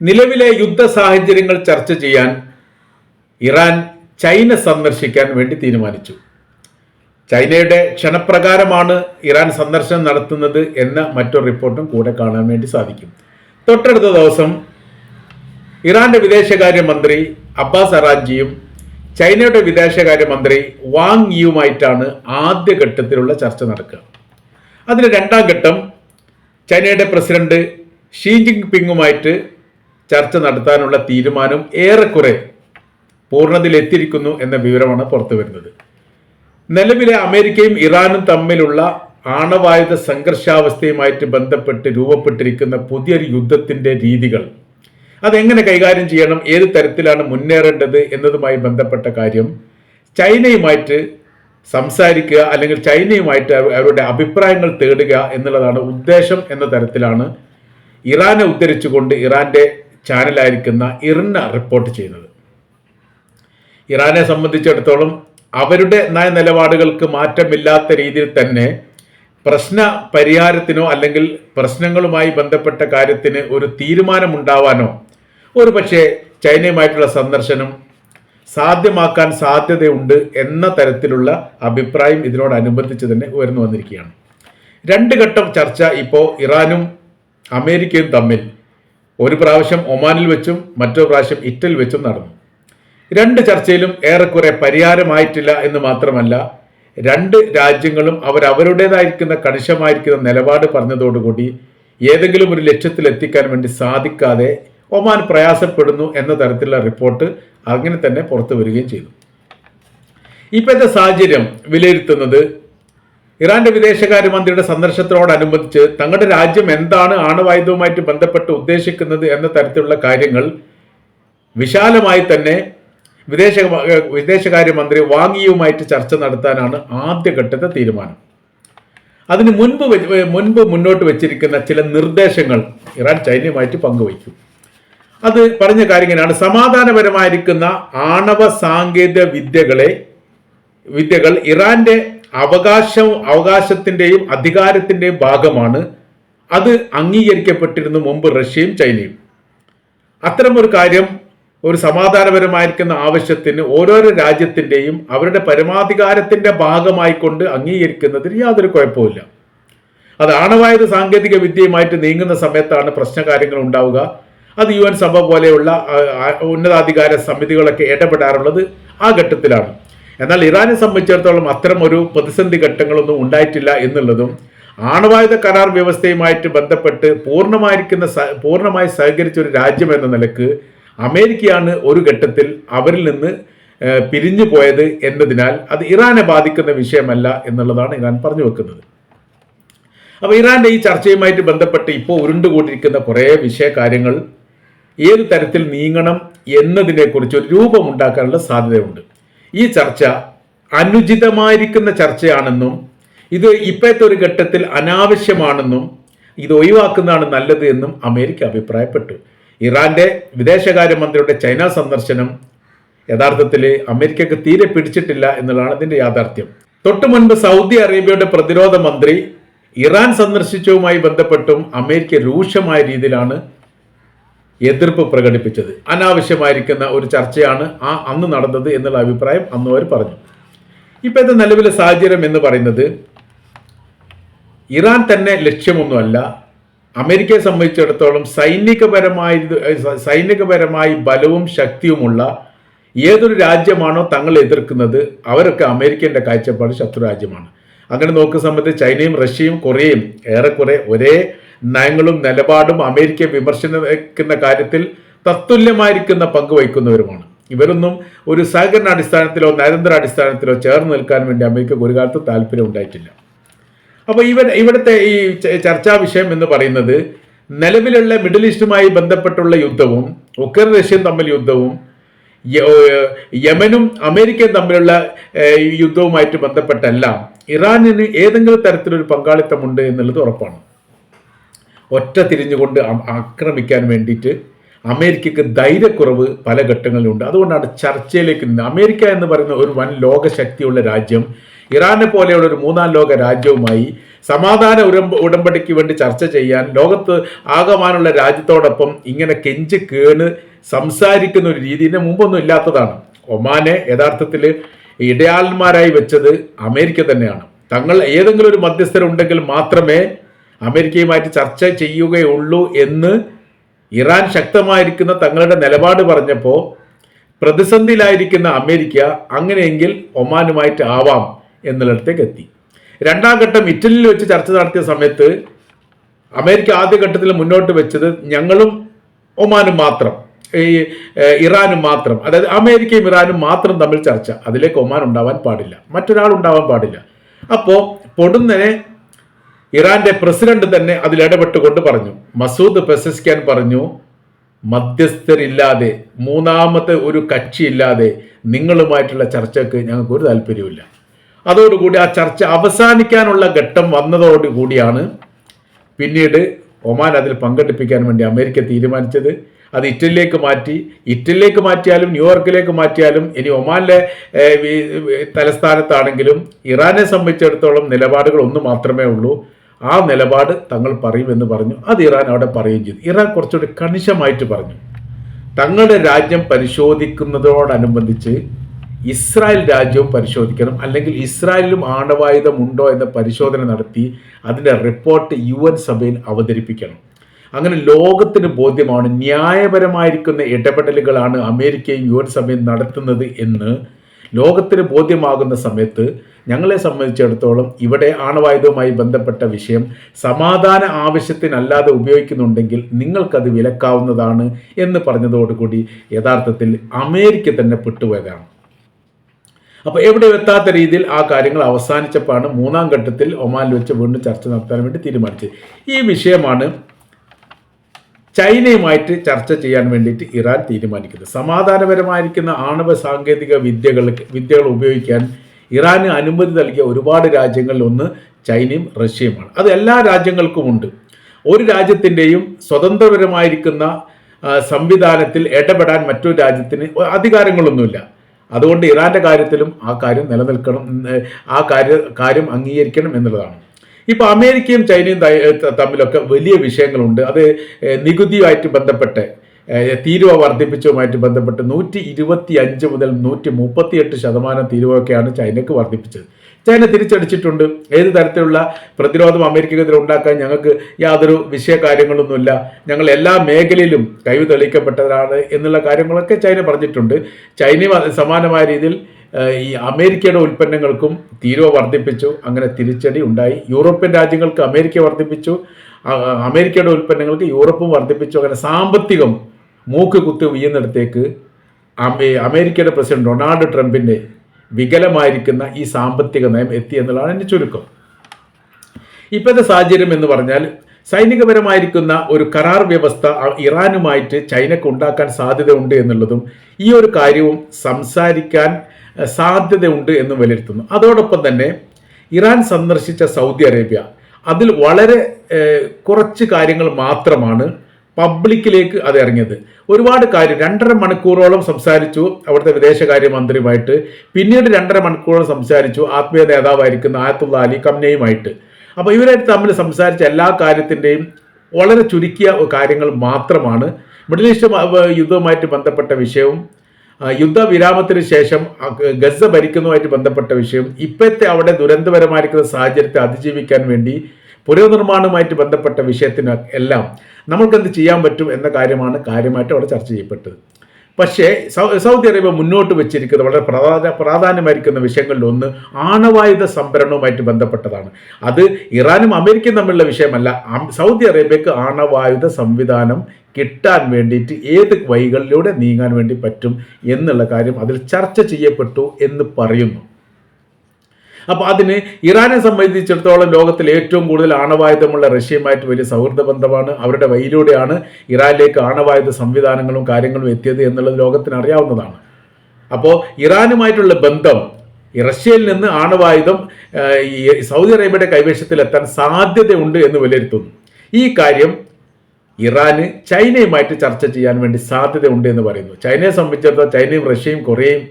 നിലവിലെ യുദ്ധ സാഹചര്യങ്ങൾ ചർച്ച ചെയ്യാൻ ഇറാൻ ചൈന സന്ദർശിക്കാൻ വേണ്ടി തീരുമാനിച്ചു. ചൈനയുടെ ക്ഷണപ്രകാരമാണ് ഇറാൻ സന്ദർശനം നടത്തുന്നത് എന്ന മറ്റൊരു റിപ്പോർട്ടും കൂടെ കാണാൻ വേണ്ടി സാധിക്കും. തൊട്ടടുത്ത ദിവസം ഇറാന്റെ വിദേശകാര്യമന്ത്രി അബ്ബാസ് അറാഞ്ചിയും ചൈനയുടെ വിദേശകാര്യമന്ത്രി വാങ് യുമായിട്ടാണ് ആദ്യഘട്ടത്തിലുള്ള ചർച്ച നടക്കുക. അതിന് രണ്ടാം ഘട്ടം ചൈനയുടെ പ്രസിഡന്റ് ഷീ ജിങ് പിങ്ങുമായിട്ട് ചർച്ച നടത്താനുള്ള തീരുമാനം ഏറെക്കുറെ പൂർണതയിലെത്തിയിരിക്കുന്നു എന്ന വിവരമാണ് പുറത്തു വരുന്നത്. നിലവിലെ അമേരിക്കയും ഇറാനും തമ്മിലുള്ള ആണവായുധ സംഘർഷാവസ്ഥയുമായിട്ട് ബന്ധപ്പെട്ട് രൂപപ്പെട്ടിരിക്കുന്ന പുതിയൊരു യുദ്ധത്തിന്റെ രീതികൾ അതെങ്ങനെ കൈകാര്യം ചെയ്യണം ഏത് തരത്തിലാണ് മുന്നേറേണ്ടത് എന്നതുമായി ബന്ധപ്പെട്ട കാര്യം ചൈനയുമായിട്ട് സംസാരിക്കുക അല്ലെങ്കിൽ ചൈനയുമായിട്ട് അവരുടെ അഭിപ്രായങ്ങൾ തേടുക എന്നുള്ളതാണ് ഉദ്ദേശം എന്ന തരത്തിലാണ് ഇറാനെ ഉദ്ധരിച്ചുകൊണ്ട് ഇറാന്റെ ചാനലായിരിക്കുന്ന ഇറിന റിപ്പോർട്ട് ചെയ്യുന്നത്. ഇറാനെ സംബന്ധിച്ചിടത്തോളം അവരുടെ നയ നിലപാടുകൾക്ക് മാറ്റമില്ലാത്ത രീതിയിൽ തന്നെ പ്രശ്ന പരിഹാരത്തിനോ അല്ലെങ്കിൽ പ്രശ്നങ്ങളുമായി ബന്ധപ്പെട്ട കാര്യത്തിന് ഒരു തീരുമാനമുണ്ടാവാനോ ഒരു പക്ഷേ ചൈനയുമായിട്ടുള്ള സന്ദർശനം സാധ്യമാക്കാൻ സാധ്യതയുണ്ട് എന്ന തരത്തിലുള്ള അഭിപ്രായം ഇതിനോടനുബന്ധിച്ച് തന്നെ ഉയർന്നു വന്നിരിക്കുകയാണ്. രണ്ട് ഘട്ടം ചർച്ച ഇപ്പോൾ ഇറാനും അമേരിക്കയും തമ്മിൽ. ഒരു പ്രാവശ്യം ഒമാനിൽ വെച്ചും മറ്റൊരു പ്രാവശ്യം ഇറ്റലിൽ വെച്ചും നടന്നു. രണ്ട് ചർച്ചയിലും ഏറെക്കുറെ പരിഹാരമായിട്ടില്ല എന്ന് മാത്രമല്ല രണ്ട് രാജ്യങ്ങളും അവരവരുടേതായിരിക്കുന്ന കണിശമായിരിക്കുന്ന നിലപാട് പറഞ്ഞതോടുകൂടി ഏതെങ്കിലും ഒരു ലക്ഷ്യത്തിൽ എത്തിക്കാൻ വേണ്ടി സാധിക്കാതെ ഒമാൻ പ്രയാസപ്പെടുന്നു എന്ന തരത്തിലുള്ള റിപ്പോർട്ട് അങ്ങനെ തന്നെ പുറത്തു വരികയും ചെയ്തു. ഇപ്പോഴത്തെ സാഹചര്യം വിലയിരുത്തുന്നത് ഇറാന്റെ വിദേശകാര്യമന്ത്രിയുടെ സന്ദർശനത്തോടനുബന്ധിച്ച് തങ്ങളുടെ രാജ്യം എന്താണ് ആണവായുധവുമായിട്ട് ബന്ധപ്പെട്ട് ഉദ്ദേശിക്കുന്നത് എന്ന തരത്തിലുള്ള കാര്യങ്ങൾ വിശാലമായി തന്നെ വിദേശ വിദേശകാര്യമന്ത്രി വാങ്ങിയുമായിട്ട് ചർച്ച നടത്താനാണ് ആദ്യഘട്ടത്തെ തീരുമാനം. അതിന് മുൻപ് മുൻപ് മുന്നോട്ട് വെച്ചിരിക്കുന്ന ചില നിർദ്ദേശങ്ങൾ ഇറാൻ ചൈനയുമായിട്ട് പങ്കുവയ്ക്കും. അത് പറഞ്ഞ കാര്യങ്ങളാണ് സമാധാനപരമായിരിക്കുന്ന ആണവ സാങ്കേതിക വിദ്യകളെ വിദ്യകൾ ഇറാന്റെ അവകാശം അവകാശത്തിന്റെയും അധികാരത്തിന്റെയും ഭാഗമാണ്. അത് അംഗീകരിക്കപ്പെട്ടിരുന്നു മുമ്പ് റഷ്യയും ചൈനയും. അത്തരമൊരു കാര്യം ഒരു സമാധാനപരമായിരിക്കുന്ന ആവശ്യത്തിന് ഓരോരോ രാജ്യത്തിന്റെയും അവരുടെ പരമാധികാരത്തിന്റെ ഭാഗമായിക്കൊണ്ട് അംഗീകരിക്കുന്നതിന് യാതൊരു കുഴപ്പമില്ല അത് ആണവായുധ സാങ്കേതിക വിദ്യയുമായിട്ട് നീങ്ങുന്ന സമയത്താണ് പ്രശ്നകാര്യങ്ങൾ ഉണ്ടാവുക. അത് യു എൻ സഭ പോലെയുള്ള ഉന്നതാധികാര സമിതികളൊക്കെ ഇടപെടാറുള്ളത് ആ ഘട്ടത്തിലാണ്. എന്നാൽ ഇറാനെ സംബന്ധിച്ചിടത്തോളം അത്തരം ഒരു പ്രതിസന്ധി ഘട്ടങ്ങളൊന്നും ഉണ്ടായിട്ടില്ല എന്നുള്ളതും ആണവായുധ കരാർ വ്യവസ്ഥയുമായിട്ട് ബന്ധപ്പെട്ട് പൂർണമായിരിക്കുന്ന പൂർണമായി സഹകരിച്ച ഒരു രാജ്യം എന്ന നിലയ്ക്ക് അമേരിക്കയാണ് ഒരു ഘട്ടത്തിൽ അവരിൽ നിന്ന് പിരിഞ്ഞു പോയത് എന്നതിനാൽ അത് ഇറാനെ ബാധിക്കുന്ന വിഷയമല്ല എന്നുള്ളതാണ് ഇറാൻ പറഞ്ഞു വെക്കുന്നത്. അപ്പോൾ ഇറാന്റെ ഈ ചർച്ചയുമായിട്ട് ബന്ധപ്പെട്ട് ഇപ്പോൾ ഉരുണ്ടുകൂടിയിരിക്കുന്ന കുറേ വിഷയകാര്യങ്ങൾ ഏത് തരത്തിൽ നീങ്ങണം എന്നതിനെക്കുറിച്ച് ഒരു രൂപമുണ്ടാക്കാനുള്ള സാധ്യതയുണ്ട്. ഈ ചർച്ച അനുചിതമായിരിക്കുന്ന ചർച്ചയാണെന്നും ഇത് ഇപ്പോഴത്തെ ഒരു ഘട്ടത്തിൽ അനാവശ്യമാണെന്നും ഇത് ഒഴിവാക്കുന്നതാണ് നല്ലത് എന്നും അമേരിക്ക അഭിപ്രായപ്പെട്ടു. ഇറാന്റെ വിദേശകാര്യമന്ത്രിയുടെ ചൈന സന്ദർശനം യഥാർത്ഥത്തിൽ അമേരിക്കക്ക് തീരെ പിടിച്ചിട്ടില്ല എന്നുള്ളതാണ് ഇതിന്റെ യാഥാർത്ഥ്യം. തൊട്ടു മുൻപ് സൗദി അറേബ്യയുടെ പ്രതിരോധ മന്ത്രി ഇറാൻ സന്ദർശിച്ചവുമായി ബന്ധപ്പെട്ടും അമേരിക്ക രൂക്ഷമായ രീതിയിലാണ് എതിർപ്പ് പ്രകടിപ്പിച്ചത്. അനാവശ്യമായിരിക്കുന്ന ഒരു ചർച്ചയാണ് ആ അന്ന് നടന്നത് എന്നുള്ള അഭിപ്രായം അന്ന് അവർ പറഞ്ഞു. ഇപ്പോഴത്തെ നിലവിലെ സാഹചര്യം എന്ന് പറയുന്നത് ഇറാൻ തന്നെ ലക്ഷ്യമൊന്നുമല്ല. അമേരിക്കയെ സംബന്ധിച്ചിടത്തോളം സൈനികപരമായി സൈനികപരമായി ബലവും ശക്തിയുമുള്ള ഏതൊരു രാജ്യമാണോ തങ്ങൾ എതിർക്കുന്നത് അവരൊക്കെ അമേരിക്കന്റെ കാഴ്ചപ്പാട് ശത്രു രാജ്യമാണ്. അങ്ങനെ നോക്കുന്ന സമയത്ത് ചൈനയും റഷ്യയും കൊറിയയും ഏറെക്കുറെ ഒരേ നയങ്ങളും നിലപാടും അമേരിക്കയെ വിമർശിക്കുന്ന കാര്യത്തിൽ തത്തുല്യമായിരിക്കുന്ന പങ്ക് വഹിക്കുന്നവരുമാണ്. ഇവരൊന്നും ഒരു സഹകരണ അടിസ്ഥാനത്തിലോ നയതന്ത്ര അടിസ്ഥാനത്തിലോ ചേർന്ന് നിൽക്കാൻ വേണ്ടി അമേരിക്കക്ക് ഒരു കാലത്ത് താല്പര്യം ഉണ്ടായിട്ടില്ല. അപ്പോൾ ഇവ ഇവിടുത്തെ ഈ ചർച്ചാ വിഷയം എന്ന് പറയുന്നത് നിലവിലുള്ള മിഡിൽ ഈസ്റ്റുമായി ബന്ധപ്പെട്ടുള്ള യുദ്ധവും ഉക്രൈൻ റഷ്യയും തമ്മിൽ യുദ്ധവും യമനും അമേരിക്കയും തമ്മിലുള്ള യുദ്ധവുമായിട്ട് ബന്ധപ്പെട്ടെല്ലാം ഇറാനിന് ഏതെങ്കിലും തരത്തിലൊരു പങ്കാളിത്തമുണ്ട് എന്നുള്ളത് ഉറപ്പാണ്. ഒറ്റ തിരിഞ്ഞുകൊണ്ട് ആക്രമിക്കാൻ വേണ്ടിയിട്ട് അമേരിക്കക്ക് ധൈര്യക്കുറവ് പല ഘട്ടങ്ങളിലുണ്ട്. അതുകൊണ്ടാണ് ചർച്ചയിലേക്ക് നിന്ന് അമേരിക്ക എന്ന് പറയുന്ന ഒരു വൻ ലോകശക്തിയുള്ള രാജ്യം ഇറാനെ പോലെയുള്ള ഒരു മൂന്നാം ലോക രാജ്യവുമായി സമാധാന ഉടമ്പ ഉടമ്പടിക്ക് വേണ്ടി ചർച്ച ചെയ്യാൻ ലോകത്ത് ആകമാനുള്ള രാജ്യത്തോടൊപ്പം ഇങ്ങനെ കെഞ്ച് കേണ് സംസാരിക്കുന്ന ഒരു രീതി ഇതിന് മുമ്പൊന്നും ഇല്ലാത്തതാണ്. ഒമാനെ യഥാർത്ഥത്തിൽ ഇടയാളന്മാരായി വെച്ചത് അമേരിക്ക തന്നെയാണ്. തങ്ങൾ ഏതെങ്കിലും ഒരു മധ്യസ്ഥരുണ്ടെങ്കിൽ മാത്രമേ അമേരിക്കയുമായിട്ട് ചർച്ച ചെയ്യുകയുള്ളൂ എന്ന് ഇറാൻ ശക്തമായിരിക്കുന്ന തങ്ങളുടെ നിലപാട് പറഞ്ഞപ്പോൾ പ്രതിസന്ധിയിലായിരിക്കുന്ന അമേരിക്ക അങ്ങനെയെങ്കിൽ ഒമാനുമായിട്ട് ആവാം എന്നുള്ളിടത്തേക്ക് എത്തി. രണ്ടാം ഘട്ടം ഇറ്റലിയിൽ വെച്ച് ചർച്ച നടത്തിയ സമയത്ത് അമേരിക്ക ആദ്യ ഘട്ടത്തിൽ മുന്നോട്ട് വെച്ചത് ഞങ്ങളും ഒമാനും മാത്രം ഈ ഇറാനും മാത്രം. അതായത് അമേരിക്കയും ഇറാനും മാത്രം തമ്മിൽ ചർച്ച. അതിലേക്ക് ഒമാൻ ഉണ്ടാവാൻ പാടില്ല. മറ്റൊരാൾ ഉണ്ടാവാൻ പാടില്ല. അപ്പോൾ പൊടുന്നനെ ഇറാന്റെ പ്രസിഡന്റ് തന്നെ അതിൽ ഇടപെട്ടുകൊണ്ട് പറഞ്ഞു. മസൂദ് പെസസ്കാൻ പറഞ്ഞു മധ്യസ്ഥരില്ലാതെ മൂന്നാമത്തെ ഒരു കക്ഷിയില്ലാതെ നിങ്ങളുമായിട്ടുള്ള ചർച്ചയ്ക്ക് ഞങ്ങൾക്ക് ഒരു താല്പര്യമില്ല അതോടുകൂടി ആ ചർച്ച അവസാനിക്കാനുള്ള ഘട്ടം വന്നതോടുകൂടിയാണ് പിന്നീട് ഒമാൻ അതിൽ പങ്കെടുപ്പിക്കാൻ വേണ്ടി അമേരിക്ക തീരുമാനിച്ചത്. അത് ഇറ്റലിയിലേക്ക് മാറ്റി ഇറ്റലിയിലേക്ക് മാറ്റിയാലും ന്യൂയോർക്കിലേക്ക് മാറ്റിയാലും ഇനി ഒമാനിലെ തലസ്ഥാനത്താണെങ്കിലും ഇറാനെ സംബന്ധിച്ചിടത്തോളം നിലപാടുകൾ ഒന്ന് മാത്രമേ ഉള്ളൂ. ആ നിലപാട് തങ്ങൾ പറയുമെന്ന് പറഞ്ഞു. അത് ഇറാൻ അവിടെ പറയുകയും ചെയ്തു. ഇറാൻ കുറച്ചുകൂടി കണിശമായിട്ട് പറഞ്ഞു. തങ്ങളുടെ രാജ്യം പരിശോധിക്കുന്നതോടനുബന്ധിച്ച് ഇസ്രായേൽ രാജ്യവും പരിശോധിക്കണം. അല്ലെങ്കിൽ ഇസ്രായേലിലും ആണവായുധം ഉണ്ടോ എന്ന പരിശോധന നടത്തി അതിന്റെ റിപ്പോർട്ട് യു എൻ സഭയിൽ അവതരിപ്പിക്കണം. അങ്ങനെ ലോകത്തിന് ബോധ്യമാണ് ന്യായപരമായിരിക്കുന്ന ഇടപെടലുകളാണ് അമേരിക്കയും യു എൻ സഭയും നടത്തുന്നത് എന്ന് ലോകത്തിന് ബോധ്യമാകുന്ന സമയത്ത് ഞങ്ങളെ സംബന്ധിച്ചിടത്തോളം ഇവിടെ ആണവായുധവുമായി ബന്ധപ്പെട്ട വിഷയം സമാധാന ആവശ്യത്തിനല്ലാതെ ഉപയോഗിക്കുന്നുണ്ടെങ്കിൽ നിങ്ങൾക്കത് വിലക്കാവുന്നതാണ് എന്ന് പറഞ്ഞതോടുകൂടി യഥാർത്ഥത്തിൽ അമേരിക്ക തന്നെ പെട്ടുപോയതാണ്. അപ്പോൾ എവിടെ എത്താത്ത രീതിയിൽ ആ കാര്യങ്ങൾ അവസാനിച്ചപ്പോഴാണ് മൂന്നാം ഘട്ടത്തിൽ ഒമാനിൽ വെച്ച് വീണ്ടും ചർച്ച നടത്താൻ വേണ്ടി തീരുമാനിച്ചത്. ഈ വിഷയമാണ് ചൈനയുമായിട്ട് ചർച്ച ചെയ്യാൻ വേണ്ടിയിട്ട് ഇറാൻ തീരുമാനിക്കുന്നത് സമാധാനപരമായിരിക്കുന്ന ആണവ സാങ്കേതിക വിദ്യകൾ വിദ്യകൾ ഉപയോഗിക്കാൻ ഇറാന് അനുമതി നൽകിയ ഒരുപാട് രാജ്യങ്ങളിൽ ഒന്ന് ചൈനയും റഷ്യയുമാണ്. അത് എല്ലാ രാജ്യങ്ങൾക്കുമുണ്ട് ഒരു രാജ്യത്തിന്റെയും സ്വതന്ത്രപരമായിരിക്കുന്ന സംവിധാനത്തിൽ ഇടപെടാൻ മറ്റൊരു രാജ്യത്തിന് അധികാരങ്ങളൊന്നുമില്ല. അതുകൊണ്ട് ഇറാന്റെ കാര്യത്തിലും ആ കാര്യം നിലനിൽക്കണം ആ കാര്യ കാര്യം അംഗീകരിക്കണം എന്നുള്ളതാണ്. ഇപ്പൊ അമേരിക്കയും ചൈനയും തമ്മിലൊക്കെ വലിയ വിഷയങ്ങളുണ്ട്. അത് നികുതിയുമായിട്ട് ബന്ധപ്പെട്ട് തീരുവ വർദ്ധിപ്പിച്ചതുമായിട്ട് ബന്ധപ്പെട്ട് നൂറ്റി ഇരുപത്തി അഞ്ച് മുതൽ നൂറ്റി മുപ്പത്തിയെട്ട് ശതമാനം തീരുവയൊക്കെയാണ് ചൈനയ്ക്ക് വർദ്ധിപ്പിച്ചത്. ചൈന തിരിച്ചടിച്ചിട്ടുണ്ട്. ഏത് തരത്തിലുള്ള പ്രതിരോധം അമേരിക്കക്കെതിരെ ഉണ്ടാക്കാൻ ഞങ്ങൾക്ക് യാതൊരു വിഷയ കാര്യങ്ങളൊന്നുമില്ല ഞങ്ങൾ എല്ലാ മേഖലയിലും കഴിവ് തെളിയിക്കപ്പെട്ടതാണ് എന്നുള്ള കാര്യങ്ങളൊക്കെ ചൈന പറഞ്ഞിട്ടുണ്ട്. ചൈനയും സമാനമായ രീതിയിൽ ഈ അമേരിക്കയുടെ ഉൽപ്പന്നങ്ങൾക്കും തീരുവ വർദ്ധിപ്പിച്ചു. അങ്ങനെ തിരിച്ചടി ഉണ്ടായി. യൂറോപ്യൻ രാജ്യങ്ങൾക്ക് അമേരിക്ക വർദ്ധിപ്പിച്ചു. അമേരിക്കയുടെ ഉൽപ്പന്നങ്ങൾക്ക് യൂറോപ്പും വർദ്ധിപ്പിച്ചു. അങ്ങനെ സാമ്പത്തികം മൂക്ക് കുത്തി വീഴുന്നിടത്തേക്ക് അമേരിക്കയുടെ പ്രസിഡന്റ് ഡൊണാൾഡ് ട്രംപിന്റെ വികലമായിരിക്കുന്ന ഈ സാമ്പത്തിക നയം എത്തി എന്നുള്ളതാണ് എന്റെ ചുരുക്കം. ഇപ്പോഴത്തെ സാഹചര്യം എന്ന് പറഞ്ഞാൽ സൈനികപരമായിരിക്കുന്ന ഒരു കരാർ വ്യവസ്ഥ ഇറാനുമായിട്ട് ചൈനക്ക് ഉണ്ടാക്കാൻ സാധ്യതയുണ്ട് എന്നുള്ളതും ഈ ഒരു കാര്യവും സംസാരിക്കാൻ സാധ്യതയുണ്ട് എന്ന് വിലയിരുത്തുന്നു. അതോടൊപ്പം തന്നെ ഇറാൻ സന്ദർശിച്ച സൗദി അറേബ്യ അതിൽ വളരെ കുറച്ച് കാര്യങ്ങൾ മാത്രമാണ് പബ്ലിക്കിലേക്ക് അത് ഇറങ്ങിയത്. ഒരുപാട് കാര്യം രണ്ടര മണിക്കൂറോളം സംസാരിച്ചു അവിടുത്തെ വിദേശകാര്യ മന്ത്രിയുമായിട്ട് പിന്നീട് രണ്ടര മണിക്കൂറോളം സംസാരിച്ചു ആത്മീയ നേതാവായിരിക്കുന്ന ആയത്തുള്ള അലി കമ്നയുമായിട്ട് അപ്പോൾ ഇവരായിട്ട് തമ്മിൽ സംസാരിച്ച എല്ലാ കാര്യത്തിന്റെയും വളരെ ചുരുക്കിയ കാര്യങ്ങൾ മാത്രമാണ്. മിഡിൽ ഈസ്റ്റ് യുദ്ധവുമായിട്ട് ബന്ധപ്പെട്ട വിഷയവും യുദ്ധവിരാമത്തിന് ശേഷം ഗസ ഭരിക്കുന്നതുമായിട്ട് ബന്ധപ്പെട്ട വിഷയം ഇപ്പോഴത്തെ അവിടെ ദുരന്തപരമായിരിക്കുന്ന സാഹചര്യത്തെ അതിജീവിക്കാൻ വേണ്ടി പുനർനിർമ്മാണവുമായിട്ട് ബന്ധപ്പെട്ട വിഷയത്തിന് എല്ലാം നമ്മൾക്ക് എന്ത് ചെയ്യാൻ പറ്റും എന്ന കാര്യമാണ് കാര്യമായിട്ട് അവിടെ ചർച്ച ചെയ്യപ്പെട്ടത്. പക്ഷേ സൗദി അറേബ്യ മുന്നോട്ട് വെച്ചിരിക്കുന്ന വളരെ പ്രാധാന്യ പ്രാധാന്യമായിരിക്കുന്ന വിഷയങ്ങളിൽ ഒന്ന് ആണവായുധ സംഭരണവുമായിട്ട് ബന്ധപ്പെട്ടതാണ്. അത് ഇറാനും അമേരിക്കയും തമ്മിലുള്ള വിഷയമല്ല. സൗദി അറേബ്യക്ക് ആണവായുധ സംവിധാനം കിട്ടാൻ വേണ്ടിയിട്ട് ഏത് വഴികളിലൂടെ നീങ്ങാൻ വേണ്ടി പറ്റും എന്നുള്ള കാര്യം അതിൽ ചർച്ച ചെയ്യപ്പെട്ടു എന്ന് പറയുന്നു. അപ്പോൾ അതിന് ഇറാനെ സംബന്ധിച്ചിടത്തോളം ലോകത്തിൽ ഏറ്റവും കൂടുതൽ ആണവായുധമുള്ള റഷ്യയുമായിട്ട് വലിയ സൗഹൃദ ബന്ധമാണ്. അവരുടെ വഴിയിലൂടെയാണ് ഇറാനിലേക്ക് ആണവായുധ സംവിധാനങ്ങളും കാര്യങ്ങളും എത്തിയത് എന്നുള്ളത് ലോകത്തിന് അറിയാവുന്നതാണ്. അപ്പോൾ ഇറാനുമായിട്ടുള്ള ബന്ധം റഷ്യയിൽ നിന്ന് ആണവായുധം സൗദി അറേബ്യയുടെ കൈവശത്തിലെത്താൻ സാധ്യതയുണ്ട് എന്ന് വിലയിരുത്തുന്നു. ഈ കാര്യം ഇറാന് ചൈനയുമായിട്ട് ചർച്ച ചെയ്യാൻ വേണ്ടി സാധ്യതയുണ്ട് എന്ന് പറയുന്നു. ചൈനയെ സംബന്ധിച്ചിടത്തോളം ചൈനയും റഷ്യയും കൊറിയയും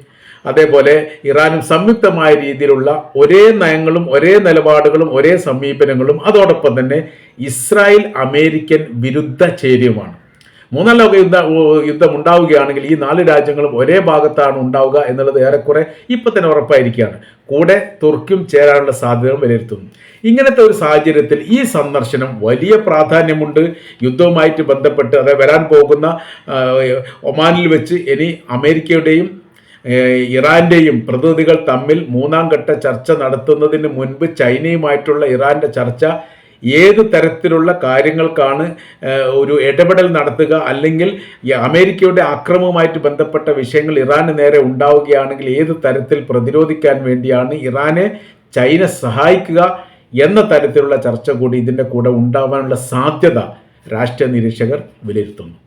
അതേപോലെ ഇറാനും സംയുക്തമായ രീതിയിലുള്ള ഒരേ നയങ്ങളും ഒരേ നിലപാടുകളും ഒരേ സമീപനങ്ങളും അതോടൊപ്പം തന്നെ ഇസ്രായേൽ അമേരിക്കൻ വിരുദ്ധ ചേരിയുമാണ്. മൂന്നാം ലോക യുദ്ധ യുദ്ധം ഉണ്ടാവുകയാണെങ്കിൽ ഈ നാല് രാജ്യങ്ങളും ഒരേ ഭാഗത്താണ് ഉണ്ടാവുക എന്നുള്ളത് ഏറെക്കുറെ ഇപ്പൊ തന്നെ ഉറപ്പായിരിക്കുകയാണ്. കൂടെ തുർക്കിയും ചേരാനുള്ള സാധ്യതകൾ വിലയിരുത്തുന്നു. ഇങ്ങനത്തെ ഒരു സാഹചര്യത്തിൽ ഈ സന്ദർശനം വലിയ പ്രാധാന്യമുണ്ട്. യുദ്ധവുമായിട്ട് ബന്ധപ്പെട്ട് അതായത് വരാൻ പോകുന്ന ഒമാനിൽ വെച്ച് ഇനി അമേരിക്കയുടെയും ഇറാന്റെയും പ്രതിനിധികൾ തമ്മിൽ മൂന്നാം ഘട്ട ചർച്ച നടത്തുന്നതിന് മുൻപ് ചൈനയുമായിട്ടുള്ള ഇറാന്റെ ചർച്ച ഏത് തരത്തിലുള്ള കാര്യങ്ങൾക്കാണ് ഒരു ഇടപെടൽ നടത്തുക അല്ലെങ്കിൽ അമേരിക്കയുടെ അക്രമവുമായിട്ട് ബന്ധപ്പെട്ട വിഷയങ്ങൾ ഇറാന് നേരെ ഉണ്ടാവുകയാണെങ്കിൽ ഏത് തരത്തിൽ പ്രതിരോധിക്കാൻ വേണ്ടിയാണ് ഇറാനെ ചൈന സഹായിക്കുക എന്ന തരത്തിലുള്ള ചർച്ച കൂടി ഇതിന്റെ കൂടെ ഉണ്ടാവാനുള്ള സാധ്യത രാഷ്ട്രീയ നിരീക്ഷകർ വിലയിരുത്തുന്നു.